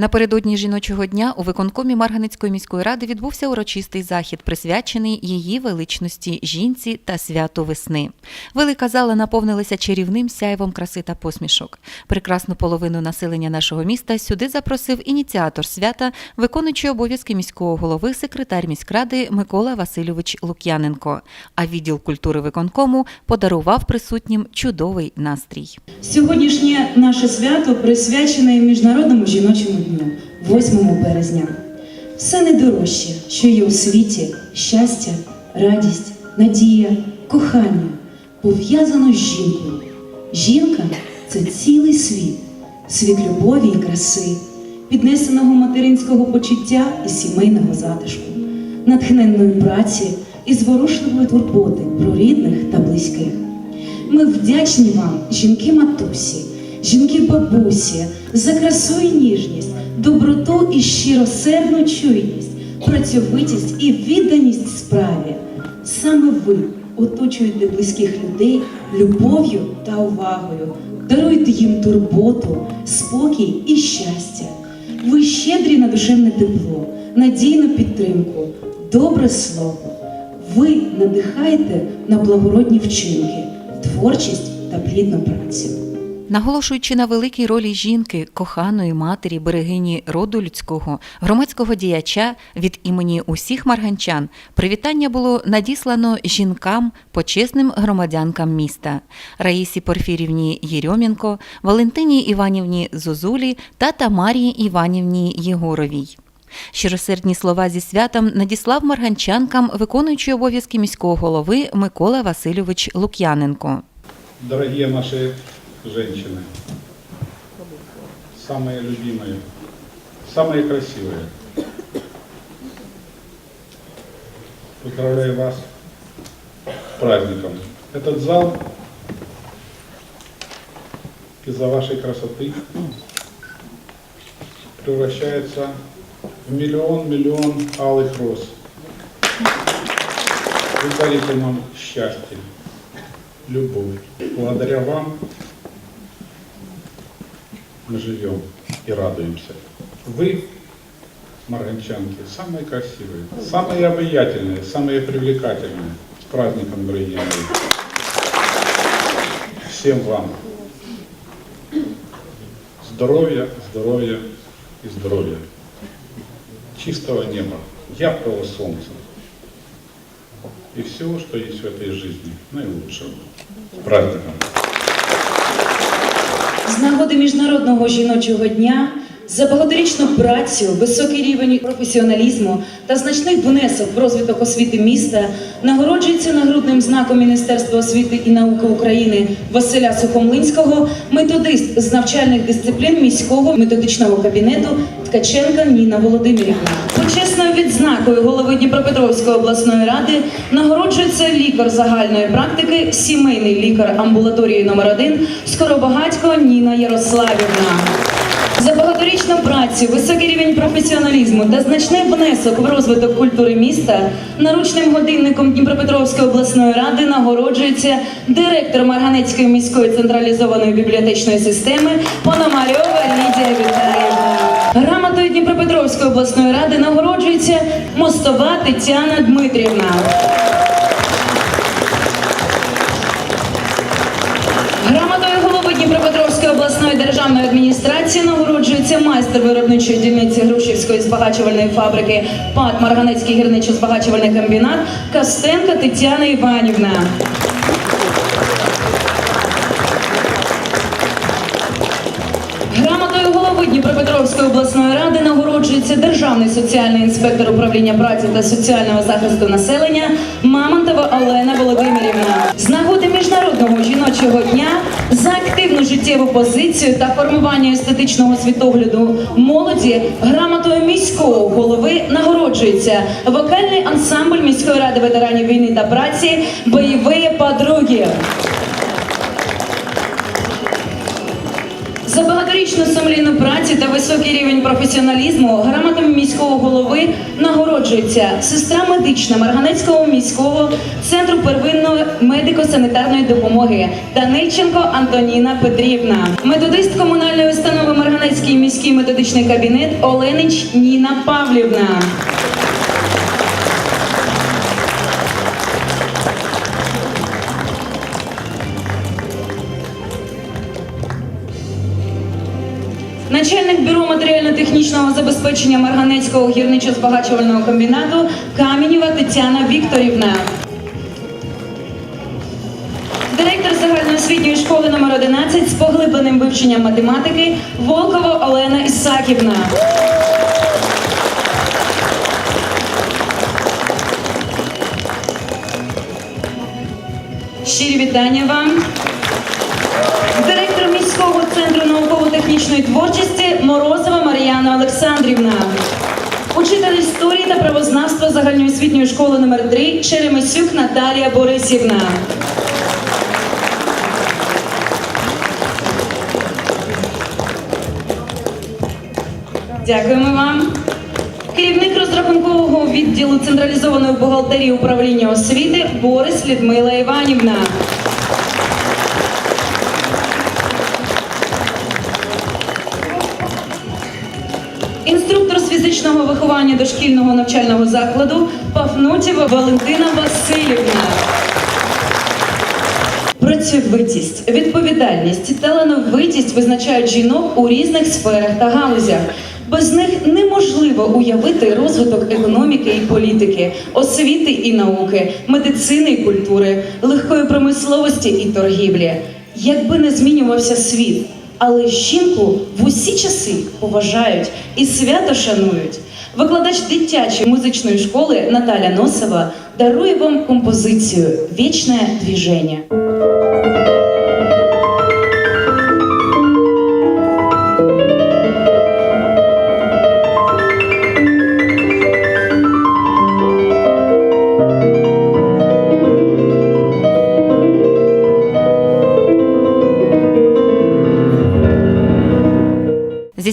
Напередодні жіночого дня у виконкомі Марганецької міської ради відбувся урочистий захід, присвячений її величності жінці та святу весни. Велика зала наповнилася чарівним сяйвом краси та посмішок. Прекрасну половину населення нашого міста сюди запросив ініціатор свята, виконуючий обов'язки міського голови, секретар міськради Микола Васильович Лук'яненко. А відділ культури виконкому подарував присутнім чудовий настрій. Сьогоднішнє наше свято присвячене Міжнародному жіночому дню, 8 березня. Все найдорожче, що є у світі щастя, радість, надія, кохання, пов'язано з жінкою. Жінка це цілий світ, світ любові і краси, піднесеного материнського почуття і сімейного затишку, натхненної праці і зворушливої турботи про рідних та близьких. Ми вдячні вам, жінки-матусі, жінки-бабусі, за красу і ніжність, доброту і щиросердну чуйність, працьовитість і відданість справі. Саме ви оточуєте близьких людей любов'ю та увагою, даруєте їм турботу, спокій і щастя. Ви щедрі на душевне тепло, надійну підтримку, добре слово. Ви надихаєте на благородні вчинки, творчість та плідну працю. Наголошуючи на великій ролі жінки, коханої матері, берегині роду людського, громадського діяча від імені усіх марганчан, привітання було надіслано жінкам, почесним громадянкам міста Раїсі Порфірівні Єрьомінко, Валентині Іванівні Зозулі та Тамарі Іванівні Єгоровій. Щиросердні слова зі святом надіслав марганчанкам виконуючий обов'язки міського голови Микола Васильович Лук'яненко. Дорогие наши женщины, самые любимые, самые красивые. Поздравляю вас с праздником. Этот зал из-за вашей красоты превращается в миллион-миллион алых роз. Вы дарите нам счастье, любовь. Благодаря вам мы живем и радуемся. Вы, марганчанки, самые красивые, самые обаятельные, самые привлекательные. С праздником, дорогие мои. Всем вам здоровья, здоровья и здоровья. Чистого неба, яркого солнца и всего, что есть в этой жизни, наилучшего. С праздником! З нагоди Міжнародного жіночого дня за багаторічну працю, високий рівень професіоналізму та значний внесок в розвиток освіти міста нагороджується нагрудним знаком Міністерства освіти і науки України Василя Сухомлинського, методист з навчальних дисциплін міського методичного кабінету Ткаченка Ніна Володимирівна. Почесною відзнакою голови Дніпропетровської обласної ради нагороджується лікар загальної практики, сімейний лікар амбулаторії номер 1 Скоробагатько Ніна Ярославівна. За багаторічну працю, високий рівень професіоналізму та значний внесок в розвиток культури міста наручним годинником Дніпропетровської обласної ради нагороджується директор Марганецької міської централізованої бібліотечної системи Пономарьова Лідія Віталіївна. Дніпропетровської обласної ради нагороджується Мостова Тетяна Дмитрівна. Грамотою голови Дніпропетровської обласної державної адміністрації нагороджується майстер виробничої дільниці Грушівської збагачувальної фабрики ПАТ Марганецький гірничо-збагачувальний комбінат Костенко Тетяна Іванівна. Нагороджується державний соціальний інспектор управління праці та соціального захисту населення Мамонтова Олена Володимирівна. З нагоди міжнародного жіночого дня за активну життєву позицію та формування естетичного світогляду молоді грамотою міського голови нагороджується вокальний ансамбль міської ради ветеранів війни та праці Бойові подруги. За багаторічну сумлінну працю та високий рівень професіоналізму грамотами міського голови нагороджується сестра медична Марганецького міського центру первинної медико-санітарної допомоги Данильченко Антоніна Петрівна, методист комунальної установи Марганецький міський методичний кабінет Оленич Ніна Павлівна. Начальник бюро матеріально-технічного забезпечення Марганецького гірничо-збагачувального комбінату Камінєва Тетяна Вікторівна. Директор загальноосвітньої школи номер 11 з поглибленим вивченням математики Волкова Олена Ісаківна. Щирі вітання вам. Науково-технічної творчості Морозова Мар'яна Олександрівна. Учитель історії та правознавства загальноосвітньої школи номер 3 Черемисюк Наталія Борисівна. Дякуємо вам. Керівник розрахункового відділу централізованої бухгалтерії управління освіти Борис Людмила Іванівна. Фізичного виховання дошкільного навчального закладу Пафнутєва Валентина Васильівна. Працьовитість, відповідальність талановитість визначають жінок у різних сферах та галузях. Без них неможливо уявити розвиток економіки і політики, освіти і науки, медицини і культури, легкої промисловості і торгівлі. Якби не змінювався світ, але жінку в усі часи поважають і свято шанують. Викладач дитячої музичної школи Наталя Носова дарує вам композицію Вічне движення.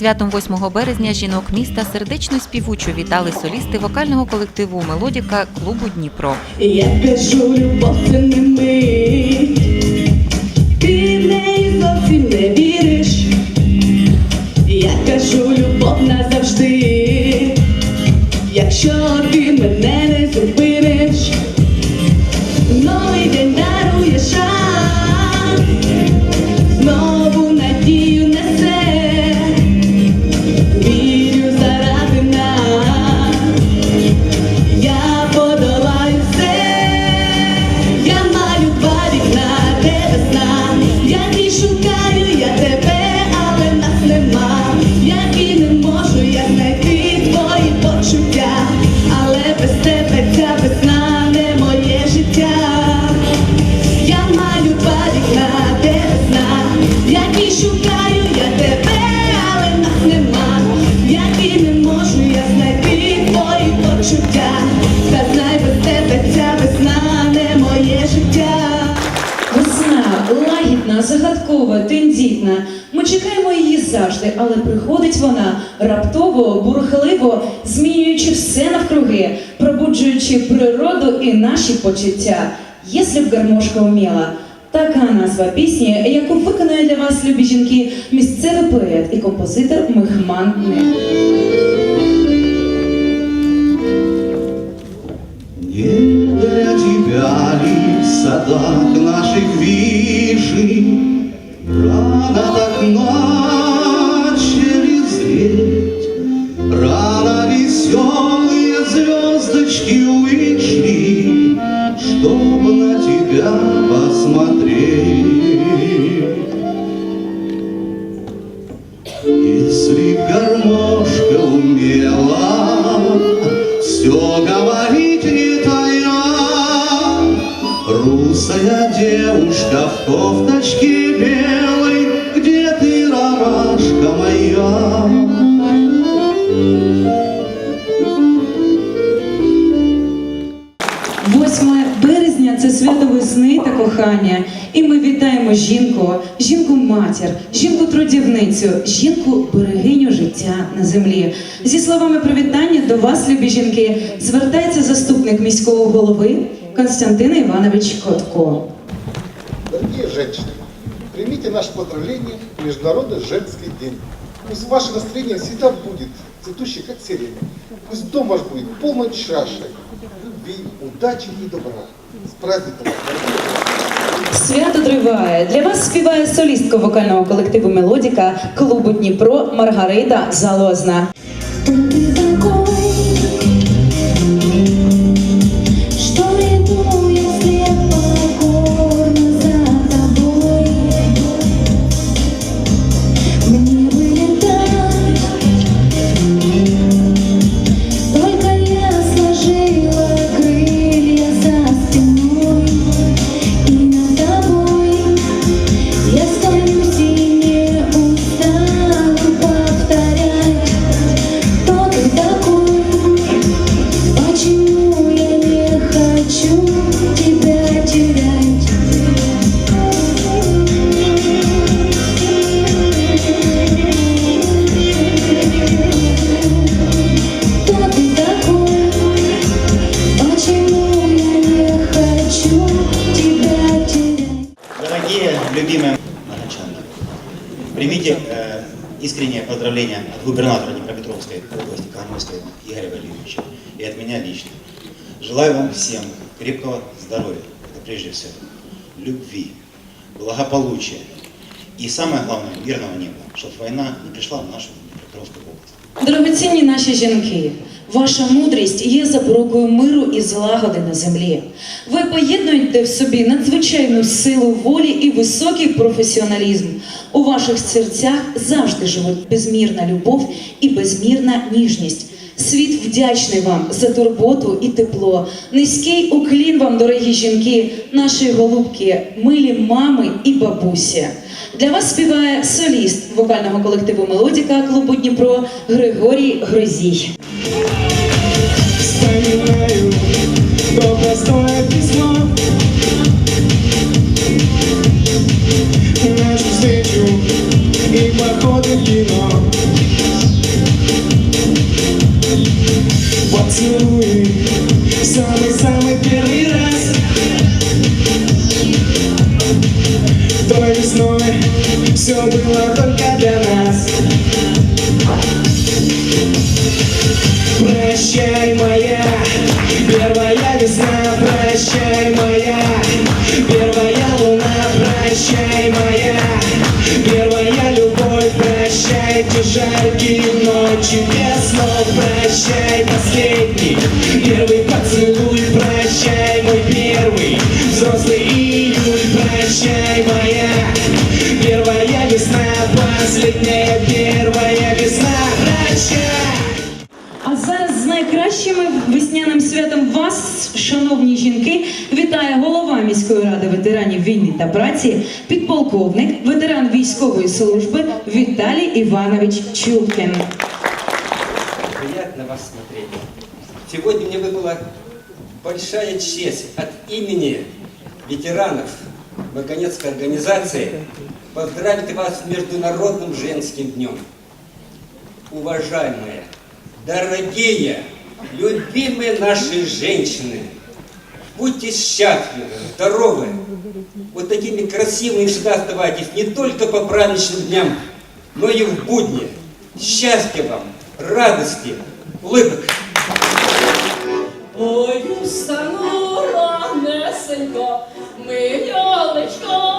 Святом 8 березня жінок міста сердечно співучу вітали солісти вокального колективу Мелодіка клубу Дніпро. Я кажу, любов це не ми. Ти в неї зовсім не віриш. Завжди, але приходить вона раптово, бурхливо, змінюючи все навкруги, пробуджуючи природу і наші почуття. Якщо б гармошка вміла. Така назва пісні, яку виконує для вас, любі жінки, місцевий поет і композитор Мехман Нех. Не садах наших вишен Рано так начали Русая девушка в кофточке белой, Где ты, ромашка моя? 8 березня це свято весни та кохання, і ми вітаємо жінку, жінку-матір, жінку-трудівницю, жінку-берегиню життя на землі. Зі словами привітання до вас, любі жінки, звертається заступник міського голови Константин Іванович Котко. Дорогие женщины, примите наше поздравление в Международный женский день. Пусть ваше настроение всегда будет цветущее, как сирень. Пусть дом ваш будет полной чашей любви, удачи и добра. С праздником Свято триває. Для вас співає солістка вокального колективу Мелодіка клубу Дніпро Маргарита Залозна. Желаю вам всем крепкого здоровья, это прежде всего, любви, благополучия и самое главное, мирного неба, чтобы война не пришла в нашу Днепропетровскую область. Дорогоцінні наші жінки, ваша мудрість є запорукою миру і злагоди на землі. Ви поєднуєте в собі надзвичайну силу волі і високий професіоналізм. У ваших серцях завжди живуть безмірна любов і безмірна ніжність. Світ вдячний вам за турботу і тепло. Низький уклін вам, дорогі жінки, наші голубки, милі мами і бабусі. Для вас співає соліст вокального колективу Мелодіка клубу Дніпро Григорій Грозій. Нашу встречу и походы в кино прощай, моя первая любовь, прощайте жаркие ночи без снов, прощай, последний. Первый поцелуй, прощай, мой первый. Взрослый июль, прощай, моя первая весна, последняя первая шановні жінки, вітає голова міської ради ветеранів війни та праці, підполковник, ветеран військової служби Віталій Іванович Чулкін. Приятно вас смотреть. Сегодня мне выпала большая честь от имени ветеранов Вагонецкой организации поздравить вас с Международным женским днем. Уважаемые, дорогие, любимые наши женщины, будьте счастливы, здоровы, вот такими красивыми всегда оставайтесь не только по праздничным дням, но и в будни. Счастья вам, радости, улыбок. Ой, стану ранесенько, милялечко, білесенько,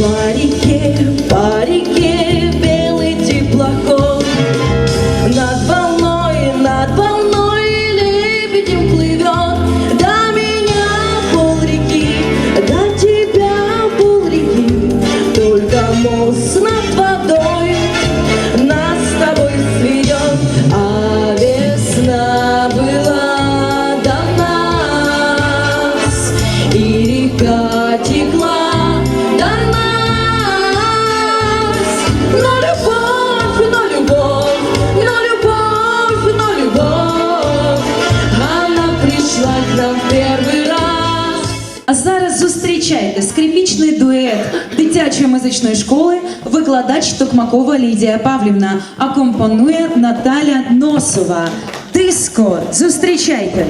What к в раз. А зараз зустрічайте скрипічний дует дитячої музичної школи, викладач Токмакова Лідія Павлівна, акомпонує Наталя Носова. Диско, зустрічайте!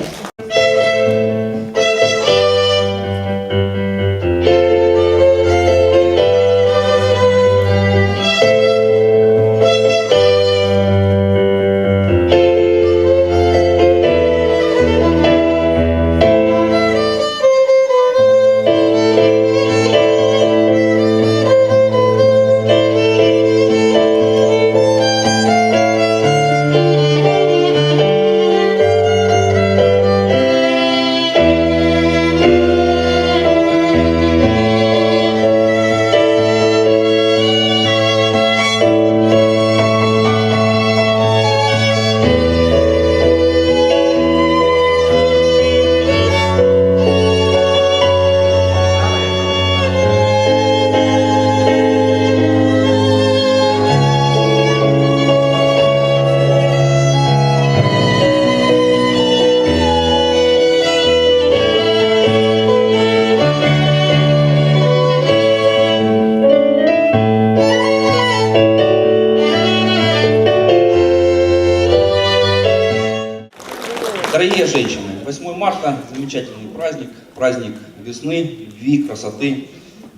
8 марта – замечательный праздник, праздник весны, любви, красоты.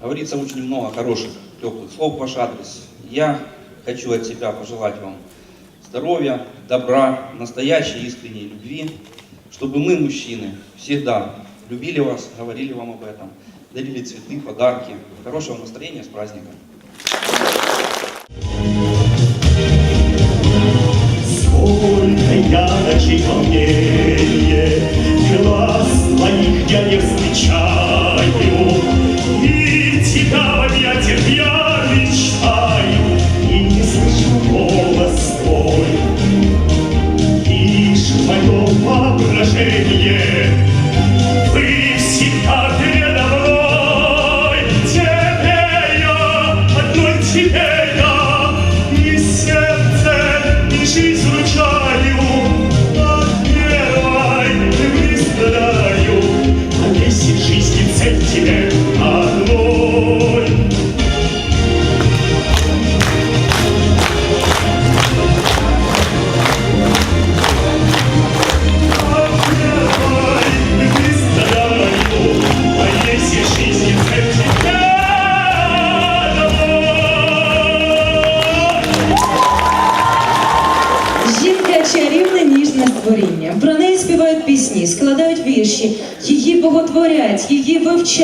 Говорится очень много хороших, теплых слов в ваш адрес. Я хочу от себя пожелать вам здоровья, добра, настоящей искренней любви, чтобы мы, мужчины, всегда любили вас, говорили вам об этом, дарили цветы, подарки. Хорошего настроения с праздником! Сколько я ночей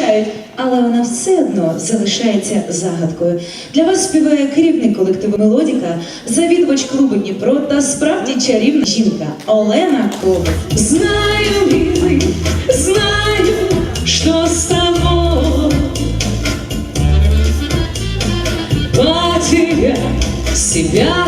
її але вона все одно залишається загадкою. Для вас співає керівник колективу Мелодіка, завідувач клубу Дніпро та справді чарівна жінка Олена Коваль. Знаю, милый, знаю, что с тобой Потерял себя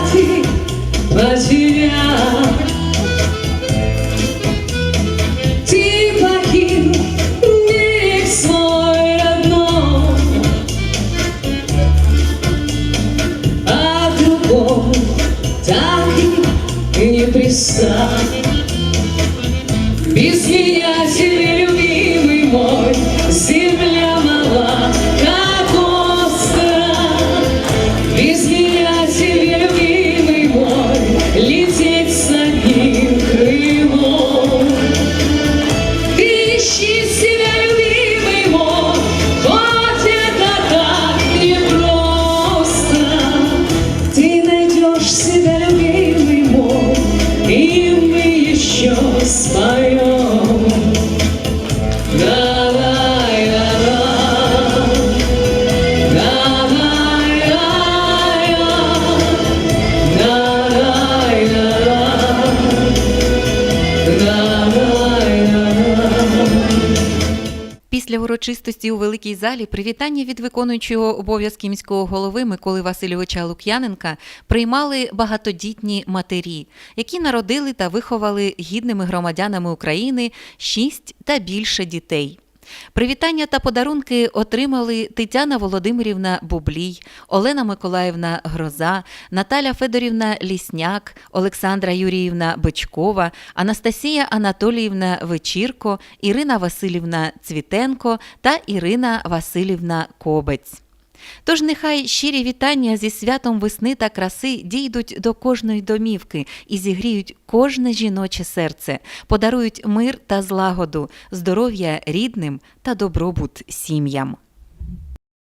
урочистості у великій залі привітання від виконуючого обов'язки міського голови Миколи Васильовича Лук'яненка приймали багатодітні матері, які народили та виховали гідними громадянами України шість та більше дітей. Привітання та подарунки отримали Тетяна Володимирівна Бублій, Олена Миколаївна Гроза, Наталя Федорівна Лісняк, Олександра Юріївна Бичкова, Анастасія Анатоліївна Вечірко, Ірина Васильівна Цвітенко та Ірина Васильівна Кобець. Тож нехай щирі вітання зі святом весни та краси дійдуть до кожної домівки і зігріють кожне жіноче серце, подарують мир та злагоду, здоров'я рідним та добробут сім'ям.